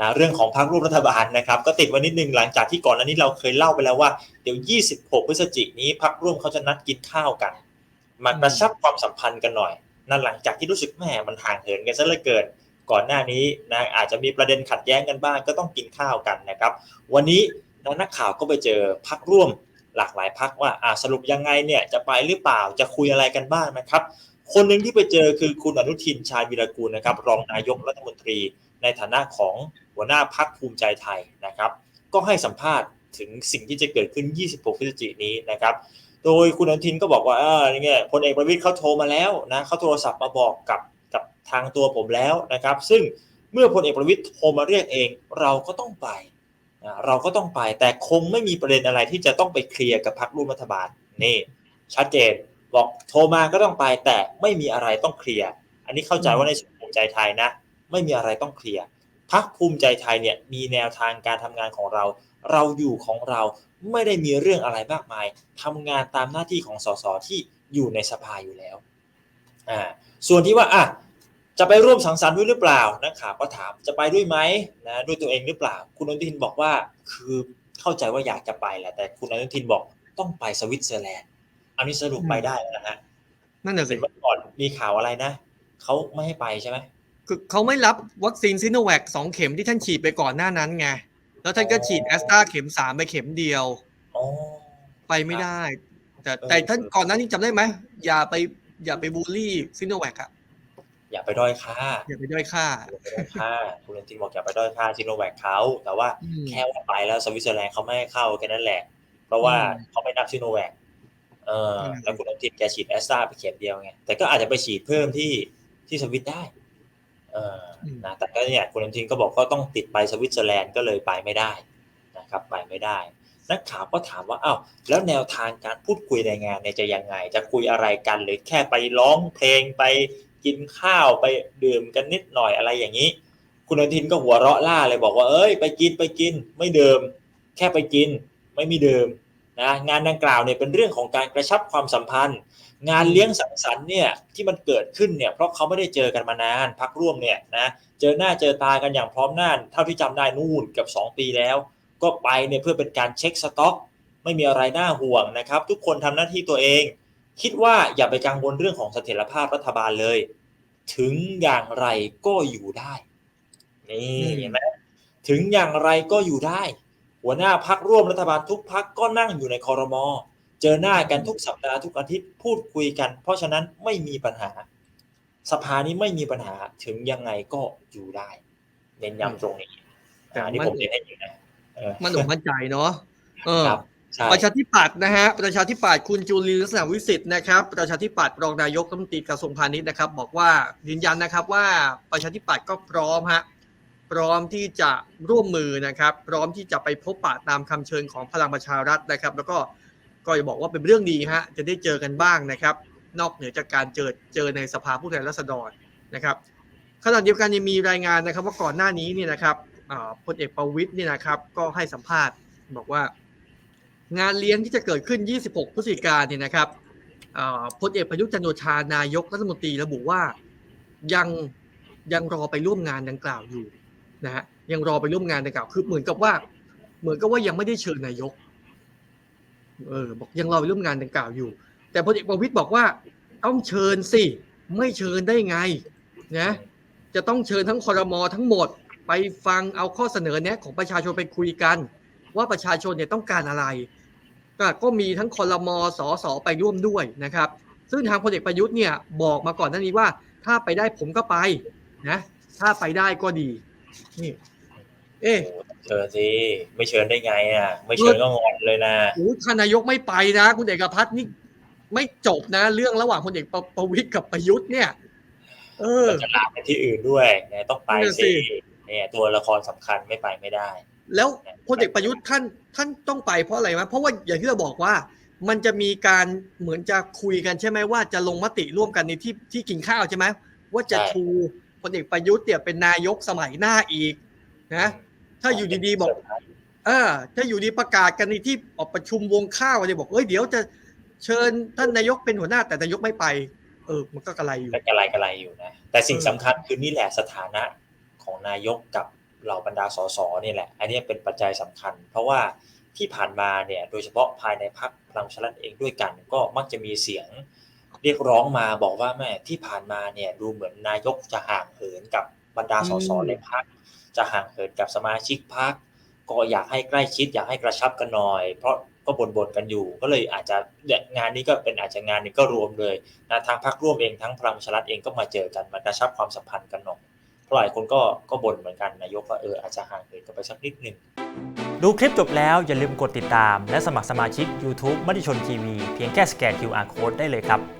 นะเรื่องของพรรคร่วมรัฐบาลนะครับก็ติดไว้นิดนึงหลังจากที่ก่อนหน้านี้เราเคยเล่าไปแล้วว่าเดี๋ยว 26 พฤศจิกนี้พรรคร่วมเขาจะนัดกินข้าวกันมากระชับความสัมพันธ์กันหน่อยนั่นหลังจากที่รู้สึกแหมมันห่างเหินกันซะเหลือเกินก่อนหน้านี้นะอาจจะมีประเด็นขัดแย้งกันบ้างก็ต้องกินข้าวกันนะครับ วันนี้นักข่าวก็ไปเจอพักร่วมหลากหลายพักว่าอ่าสรุปยังไงเนี่ยจะไปหรือเปล่าจะคุยอะไรกันบ้างนะครับ คนหนึ่งที่ไปเจอคือคุณอนุทินชาญวีรกูลนะครับ รองนายกรัฐมนตรีในฐานะของ หัวหน้าพักภูมิใจไทยนะครับ ก็ให้สัมภาษณ์ถึงสิ่งที่จะเกิดขึ้น 26 พฤศจิกายนนี้นะครับ โดยคุณอนุทินก็บอกว่าเออนี่ไงพลเอกประวิตยเขาโทรมาแล้วนะเขาโทรศัพท์มาบอกกับกับทางตัวผมแล้วนะครับ ซึ่งเมื่อพลเอกประวิตยโทรมาเรียกเอง เราก็ต้องไปนะเราก็ต้องไปแต่คงไม่มีประเด็นอะไรที่จะต้องไปเคลียร์กับพรรคร่วมรัฐบาลนี่ชัดเจนบอกโทรมาก็ต้องไปแต่ไม่มีอะไรต้องเคลียร์อันนี้เข้าใจว่าในส่วนภูมิใจไทยนะ ไม่มีอะไรต้องเคลียร์ พักภูมิใจไทยเนี่ยมีแนวทางการทำงานของเรา เราอยู่ของเราไม่ได้มีเรื่องอะไรมากมายทำงานตามหน้าที่ของสสที่อยู่ในสภาอยู่แล้วอ่าส่วนที่ว่าอะจะไปร่วมสังสรรค์ด้วยหรือเปล่านักข่าวก็ถามจะไปด้วยไหมนะด้วยตัวเองหรือเปล่า คุณอนุทินบอกว่าคือเข้าใจว่าอยากจะไปแหละแต่คุณอนุทินบอกต้องไปสวิตเซอร์แลนด์ อันนี้สรุปไปได้แล้วนะฮะนั่นน่ะสิเห็นว่าก่อนมีข่าวอะไรนะเขาไม่ให้ไปใช่ไหม คือเขาไม่รับวัคซีนซิโนแวคสองเข็มที่ท่านฉีดไปก่อนหน้านั้นไง แล้วท่านก็ฉีดแอสตราเข็มสามไปเข็มเดียวอ๋อไปไม่ได้ แต่เออแต่ท่านก่อนหน้านี้จำได้ไหม อย่าไปอย่าไปบูลลี่ซิโนแวคอะอย่าไปด้อยค่า อย่าไปด้อยค่าอย่าไปด้อยค่าคุณอนุทินบอกอย่าไปด้อยค่าซิโนแวคเขาแต่ว่าอืมแค่ว่าไปแล้วสวิตเซอร์แลนด์เขาไม่ให้เข้าแค่นั้นแหละ เพราะว่าอืมเขาไม่นับซิโนแวคเอออืมแล้วคุณอนุทินแกฉีดแอสตราไปเข็มเดียวไงแต่ก็อาจจะไปฉีดเพิ่มที่ที่สวิตได้ เออนะแต่ก็เนี่ยคุณอนุทินก็บอกก็ต้องติดไปสวิตเซอร์แลนด์ก็เลยไปไม่ได้นะครับไปไม่ได้ นักข่าวก็ถามว่าอ้าวแล้วแนวทางการพูดคุยในงานเนี่ยจะยังไง จะคุยอะไรกันหรือแค่ไปร้องเพลงไปกินข้าวไปดื่มกันนิดหน่อยอะไรอย่างนี้ คุณอนุทินก็หัวเราะล่าเลยบอกว่าเอ้ยไปกินไปกิน ไม่เดิม แค่ไปกิน ไม่มีเดิม นะงานดังกล่าวเนี่ยเป็นเรื่องของการกระชับความสัมพันธ์ งานเลี้ยงสังสรรค์เนี่ยที่มันเกิดขึ้นเนี่ยเพราะเขาไม่ได้เจอกันมานานพักร่วมเนี่ยนะเจอหน้าเจอตากันอย่างพร้อมหน้าเท่าที่จำได้นู่นเกับ 2 ปีแล้ว ก็ไปเนี่ยเพื่อเป็นการเช็คสต็อก ไม่มีอะไรน่าห่วงนะครับ ทุกคนทำหน้าที่ตัวเอง คิดว่าอย่าไปกังวลเรื่องของเสถียรภาพรัฐบาลเลย ถึงอย่างไรก็อยู่ได้นี่เห็นไหมถึงอย่างไรก็อยู่ได้ หัวหน้าพักร่วมรัฐบาลทุกพักก็นั่งอยู่ในคอรมอเจอหน้ากันทุกสัปดาห์ทุกอาทิตย์พูดคุยกัน เพราะฉะนั้นไม่มีปัญหา สภานี้ไม่มีปัญหาถึงยังไงก็อยู่ได้ เน้นย้ำตรงนี้แต่อันนี้มันผมเน้นให้อยู่นะเออมันอกมั่นใจเนาะเออครับใช่ประชาธิปัตย์นะฮะประชาธิปัตย์คุณจุลินลักษณะวิสิทธิ์นะครับประชาธิปัตย์รองนายกรัฐมนตรีกระทรวงพาณิชย์นะครับ บอกว่ายืนยันนะครับว่าประชาธิปัตย์ก็พร้อมฮะ พร้อมที่จะร่วมมือนะครับ พร้อมที่จะไปพบปะตามคำเชิญของพลังประชารัฐนะครับ แล้วก็ก็จะบอกว่าเป็นเรื่องดีฮะจะได้เจอกันบ้างนะครับ นอกเหนือจากการเจอเจอในสภาผู้แทนราษฎรนะครับขณะเดียวกันยังมีรายงานนะครับ ว่าก่อนหน้านี้เนี่ยนะครับพลเอกประวิตยเนี่ยนะครับ ก็ให้สัมภาษณ์บอกว่า งานเลี้ยงที่จะเกิดขึ้น 26 พฤศจิกายนเนี่ยนะครับพลเอกประยุทธ์จันทร์โอชานายกรัฐมนตรีระบุว่ายังยังรอไปร่วมงานดังกล่าวอยู่ นะฮะยังรอไปร่วมงานดังกล่าวคือเหมือนกับว่า เหมือนกับว่ายังไม่ได้เชิญนายกเออบอกยังรอไปร่วมงานดังกล่าวอยู่ แต่พลเอกประวิตยบอกว่าต้องเชิญสิไม่เชิญได้ไงนะจะต้องเชิญทั้งคอรมอทั้งหมด ไปฟังเอาข้อเสนอแนะของประชาชนไปคุยกัน ว่าประชาชนเนี่ยต้องการอะไร ก็ก็มีทั้งคอรมอสอสอไปร่วมด้วยนะครับ ซึ่งทางพลเอกประยุทธ์เนี่ยบอกมาก่อนหน้านี้ว่า ถ้าไปได้ผมก็ไปนะถ้าไปได้ก็ดี นี่ เอ๊ะโอ้เชิญสิไม่เชิญได้ไงอะ ไม่เชิญก็งอนเลยนะโอ้ท่านนายกไม่ไปนะ คุณเอกพัฒน์นี่ไม่จบนะ เรื่องระหว่างพลเอกประประวิตยกับประยุทธ์เนี่ย เออเราจะลามไปที่อื่นด้วยเนี่ยต้องไปนั่นสิสิเนี่ยตัวละครสำคัญไม่ไปไม่ได้ แล้วพลเอกประยุทธ์ท่านท่านต้องไปเพราะอะไรวะเพราะว่าอย่างที่เราบอกว่า มันจะมีการเหมือนจะคุยกันใช่ไหมว่าจะลงมติร่วมกันในที่ที่กินข้าวใช่ไหมว่าจะใช่ชู พลเอกประยุทธ์เนี่ยเป็นนายกสมัยหน้าอีกนะถ้าอยู่ดีๆบอกเออถ้าอยู่ดีประกาศกันในที่ออกประชุมวงข้าวเนี่ยบอกเอ้ยเดี๋ยวจะเชิญท่านนายกเป็นหัวหน้าแต่นายกไม่ไป เออ มันก็กระไรอยู่กระไรกระไรอยู่นะแต่สิ่งเออสำคัญคือนี่แหละสถานะของนายกกับเหล่าบรรดาสสนี่แหละ อันนี้เป็นปัจจัยสำคัญ เพราะว่าที่ผ่านมาเนี่ย โดยเฉพาะภายในพรรคพลังชารัฐเองด้วยกัน ก็มักจะมีเสียง เรียกร้องมาบอกว่าแม่ที่ผ่านมาเนี่ยดูเหมือนนายกจะห่างเหินกับบรรดาสสในพรรคจะห่างเหินกับสมาชิกพรรคก็อยากให้ใกล้ชิด อยากให้กระชับกันหน่อย เพราะก็บ่นๆกันอยู่ ก็เลยอาจจะงานนี้ก็เป็นอาจจะงานนึงก็รวมเลยนะทางพรรคร่วมเองทั้งพลังชารัฐเองก็มาเจอกันมากระชับความสัมพันธ์กันหน่อยเพราะหลายคนก็ก็บ่นเหมือนกันนายกว่าเอออาจจะห่างเหินกันไปสักนิดหนึ่งดูคลิปจบแล้วอย่าลืมกดติดตาม และสมัครสมาชิก YouTube มติชนทีวีเพียงแค่สแกน QR Code ได้เลยครับ